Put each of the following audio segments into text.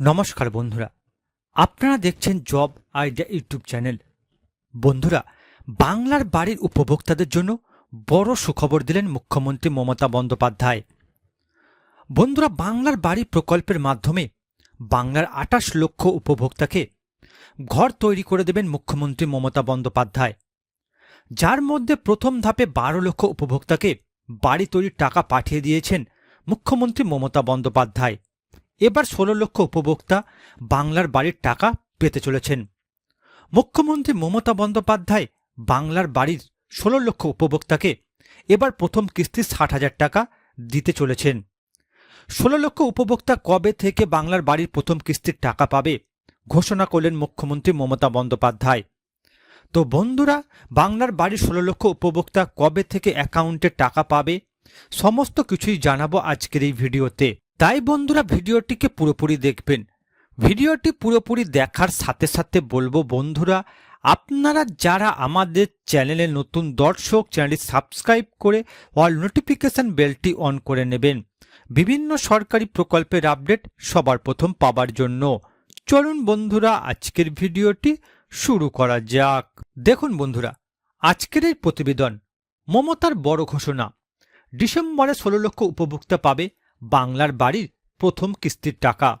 নমস্কার বন্ধুরা। আপনারা দেখছেন জব আইডিয়া ইউটিউব চ্যানেল। বন্ধুরা, বাংলার বাড়ির উপভোক্তাদের জন্য বড় সুখবর দিলেন মুখ্যমন্ত্রী মমতা বন্দ্যোপাধ্যায়। বন্ধুরা, বাংলার বাড়ি প্রকল্পের মাধ্যমে বাংলার আটাশ লক্ষ উপভোক্তাকে ঘর তৈরি করে দেবেন মুখ্যমন্ত্রী মমতা বন্দ্যোপাধ্যায়। যার মধ্যে প্রথম ধাপে বারো লক্ষ উপভোক্তাকে বাড়ি তৈরির টাকা পাঠিয়ে দিয়েছেন মুখ্যমন্ত্রী মমতা বন্দ্যোপাধ্যায়। এবার ষোলো লক্ষ উপভোক্তা বাংলার বাড়ির টাকা পেতে চলেছেন। মুখ্যমন্ত্রী মমতা বন্দ্যোপাধ্যায় বাংলার বাড়ির ষোলো লক্ষ উপভোক্তাকে এবার প্রথম কিস্তি ষাট হাজার টাকা দিতে চলেছেন। ষোলো লক্ষ উপভোক্তা কবে থেকে বাংলার বাড়ির প্রথম কিস্তির টাকা পাবে ঘোষণা করলেন মুখ্যমন্ত্রী মমতা বন্দ্যোপাধ্যায়। তো বন্ধুরা, বাংলার বাড়ির ষোলো লক্ষ উপভোক্তা কবে থেকে অ্যাকাউন্টে টাকা পাবে সমস্ত কিছুই জানাব আজকের এই ভিডিওতে। তাই বন্ধুরা ভিডিওটিকে পুরোপুরি দেখবেন। ভিডিওটি পুরোপুরি দেখার সাথে সাথে বলব বন্ধুরা, আপনারা যারা আমাদের চ্যানেলে নতুন দর্শক, চ্যানেলটি সাবস্ক্রাইব করে অল নোটিফিকেশন বেলটি অন করে নেবেন। বিভিন্ন সরকারি প্রকল্পের আপডেট সবার প্রথম পাবার জন্য। চলুন বন্ধুরা, আজকের ভিডিওটি শুরু করা যাক। দেখুন বন্ধুরা, আজকের এই প্রতিবেদন, মমতার বড় ঘোষণা। ডিসেম্বরে ষোলো লক্ষ উপভোক্তা পাবে বাংলার বাড়ির প্রথম কিস্তির টাকা।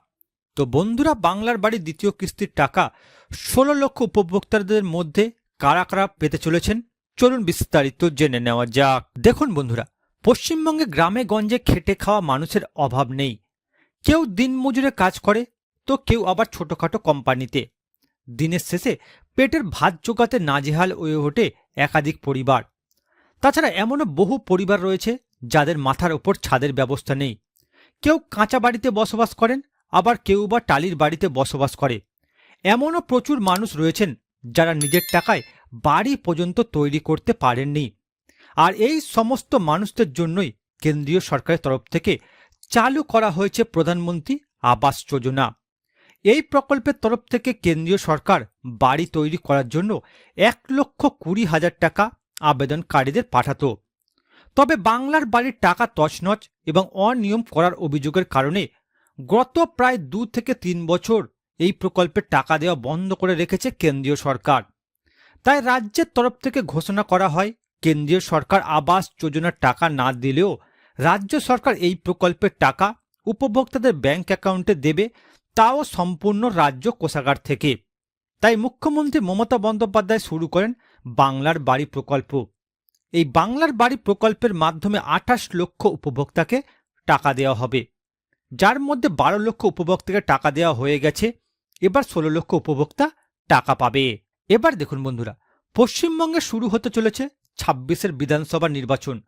তো বন্ধুরা, বাংলার বাড়ির দ্বিতীয় কিস্তির টাকা ষোলো লক্ষ উপভোক্তাদের মধ্যে কারা কারা পেতে চলেছেন? চলুন বিস্তারিত জেনে নেওয়া যাক। দেখুন বন্ধুরা, পশ্চিমবঙ্গে গ্রামে গঞ্জে খেটে খাওয়া মানুষের অভাব নেই। কেউ দিনমজুরে কাজ করে, তো কেউ আবার ছোটখাটো কোম্পানিতে। দিনের শেষে পেটের ভাত জোগাতে নাজেহাল হয়ে ওঠে একাধিক পরিবার। তাছাড়া এমনও বহু পরিবার রয়েছে, যাদের মাথার ওপর ছাদের ব্যবস্থা নেই। কেউ কাঁচা বাড়িতে বসবাস করেন, আবার কেউ বা টালির বাড়িতে বসবাস করে। এমনও প্রচুর মানুষ রয়েছেন যারা নিজের টাকায় বাড়ি পর্যন্ত তৈরি করতে পারেননি। আর এই সমস্ত মানুষদের জন্যই কেন্দ্রীয় সরকারের তরফ থেকে চালু করা হয়েছে প্রধানমন্ত্রী আবাস যোজনা। এই প্রকল্পের তরফ থেকে কেন্দ্রীয় সরকার বাড়ি তৈরি করার জন্য এক লক্ষ কুড়ি হাজার টাকা আবেদনকারীদের পাঠাতো। তবে বাংলার বাড়ির টাকা তছনছ এবং অনিয়ম করার অভিযোগের কারণে গত প্রায় দু থেকে তিন বছর এই প্রকল্পের টাকা দেওয়া বন্ধ করে রেখেছে কেন্দ্রীয় সরকার। তাই রাজ্যের তরফ থেকে ঘোষণা করা হয়, কেন্দ্রীয় সরকার আবাস যোজনার টাকা না দিলেও রাজ্য সরকার এই প্রকল্পের টাকা উপভোক্তাদের ব্যাংক অ্যাকাউন্টে দেবে, তাও সম্পূর্ণ রাজ্য কোষাগার থেকে। তাই মুখ্যমন্ত্রী মমতা বন্দ্যোপাধ্যায় শুরু করেন বাংলার বাড়ি প্রকল্প। এই বাংলার বাড়ি প্রকল্পের মাধ্যমে আঠাশ লক্ষ উপভোক্তাকে টাকা দেওয়া হবে। যার মধ্যে বারো লক্ষ উপভোক্তাকে টাকা দেওয়া হয়ে গেছে। এবার ষোলো লক্ষ উপভোক্তা টাকা পাবে। এবার দেখুন বন্ধুরা, পশ্চিমবঙ্গে শুরু হতে চলেছে ছাব্বিশের বিধানসভা নির্বাচন।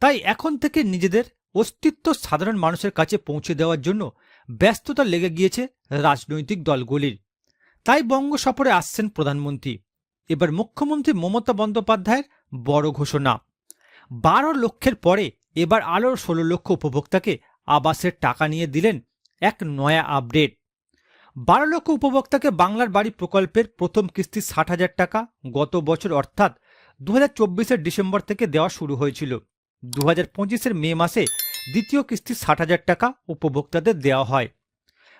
তাই এখন থেকে নিজেদের অস্তিত্ব সাধারণ মানুষের কাছে পৌঁছে দেওয়ার জন্য ব্যস্ততা লেগে গিয়েছে রাজনৈতিক দলগুলির। তাই বঙ্গ সফরে আসছেন প্রধানমন্ত্রী। এবার মুখ্যমন্ত্রী মমতা বন্দ্যোপাধ্যায়ের বড় ঘোষণা। বারো লক্ষের পরে এবার আরও ষোলো লক্ষ উপভোক্তাকে আবাসের টাকা নিয়ে দিলেন এক নয়া আপডেট। বারো লক্ষ উপভোক্তাকে বাংলার বাড়ি প্রকল্পের প্রথম কিস্তি ষাট হাজার টাকা গত বছর অর্থাৎ দু হাজার ডিসেম্বর থেকে দেওয়া শুরু হয়েছিল। দু হাজার মে মাসে দ্বিতীয় কিস্তি ষাট হাজার টাকা উপভোক্তাদের দেওয়া হয়।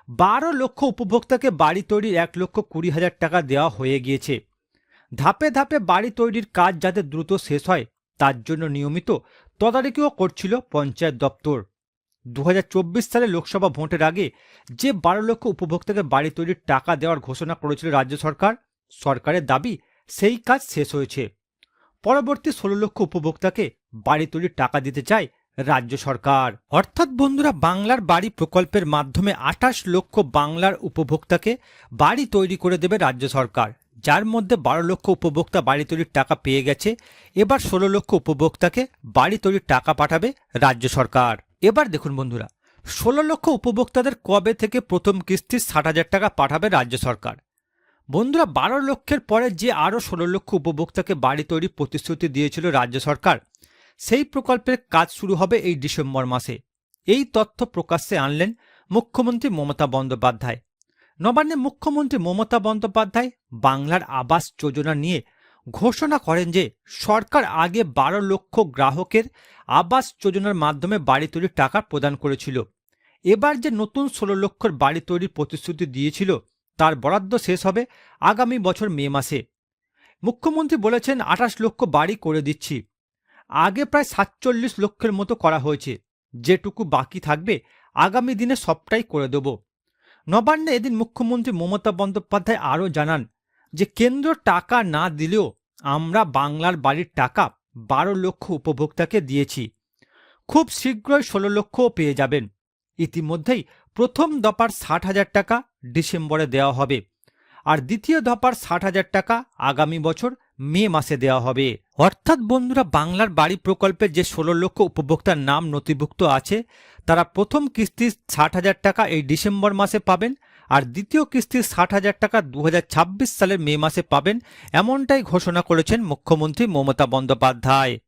বারো লক্ষ উপভোক্তাকে বাড়ি তৈরির এক লক্ষ কুড়ি হাজার টাকা দেওয়া হয়ে গিয়েছে। ধাপে ধাপে বাড়ি তৈরির কাজ যাতে দ্রুত শেষ হয়, তার জন্য নিয়মিত তদারকিও করছিল পঞ্চায়েত দপ্তর। দু হাজার চব্বিশ সালে লোকসভা ভোটের আগে যে বারো লক্ষ উপভোক্তাকে বাড়ি তৈরির টাকা দেওয়ার ঘোষণা করেছিল রাজ্য সরকার, সরকারের দাবি সেই কাজ শেষ হয়েছে। পরবর্তী ষোলো লক্ষ উপভোক্তাকে বাড়ি তৈরির টাকা দিতে চায় রাজ্য সরকার। অর্থাৎ বন্ধুরা, বাংলার বাড়ি প্রকল্পের মাধ্যমে আঠাশ লক্ষ বাংলার উপভোক্তাকে বাড়ি তৈরি করে দেবে রাজ্য সরকার। যার মধ্যে বারো লক্ষ উপভোক্তা বাড়ি তৈরির টাকা পেয়ে গেছে, এবার ষোলো লক্ষ উপভোক্তাকে বাড়ি তৈরির টাকা পাঠাবে রাজ্য সরকার। এবার দেখুন বন্ধুরা, ষোলো লক্ষ উপভোক্তাদের কবে থেকে প্রথম কিস্তি ষাট হাজার টাকা পাঠাবে রাজ্য সরকার? বন্ধুরা, বারো লক্ষের পরে যে আরও ষোলো লক্ষ উপভোক্তাকে বাড়ি তৈরির প্রতিশ্রুতি দিয়েছিল রাজ্য সরকার, সেই প্রকল্পের কাজ শুরু হবে এই ডিসেম্বর মাসে। এই তথ্য প্রকাশ্যে আনলেন মুখ্যমন্ত্রী মমতা বন্দ্যোপাধ্যায়। নবান্নে মুখ্যমন্ত্রী মমতা বন্দ্যোপাধ্যায় বাংলার আবাস যোজনা নিয়ে ঘোষণা করেন যে সরকার আগে বারো লক্ষ গ্রাহকের আবাস যোজনার মাধ্যমে বাড়ি তৈরির টাকা প্রদান করেছিল। এবার যে নতুন ষোলো লক্ষর বাড়ি তৈরির প্রতিশ্রুতি দিয়েছিল, তার বরাদ্দ শেষ হবে আগামী বছর মে মাসে। মুখ্যমন্ত্রী বলেছেন, আঠাশ লক্ষ বাড়ি করে দিচ্ছি। আগে প্রায় সাতচল্লিশ লক্ষের মতো করা হয়েছে। যেটুকু বাকি থাকবে, আগামী দিনে সবটাই করে দেব। নবান্নে এদিন মুখ্যমন্ত্রী মমতা বন্দ্যোপাধ্যায় আরও জানান যে কেন্দ্র টাকা না দিলেও আমরা বাংলার বাড়ির টাকা বারো লক্ষ উপভোক্তাকে দিয়েছি। খুব শীঘ্রই ষোলো লক্ষও পেয়ে যাবেন। ইতিমধ্যেই প্রথম দফার ষাট হাজার টাকা ডিসেম্বরে দেওয়া হবে। আর দ্বিতীয় দফার ষাট হাজার টাকা আগামী বছর মে মাসে দেওয়া হবে। অর্থাৎ বন্ধুরা, বাংলার বাড়ি প্রকল্পের যে ষোলো লক্ষ উপভোক্তার নাম নথিভুক্ত আছে, তারা প্রথম কিস্তি ষাট হাজার টাকা এই ডিসেম্বর মাসে পাবেন আর দ্বিতীয় কিস্তি ষাট হাজার টাকা দু হাজার ছাব্বিশ সালের মে মাসে পাবেন, এমনটাই ঘোষণা করেছেন মুখ্যমন্ত্রী মমতা বন্দ্যোপাধ্যায়।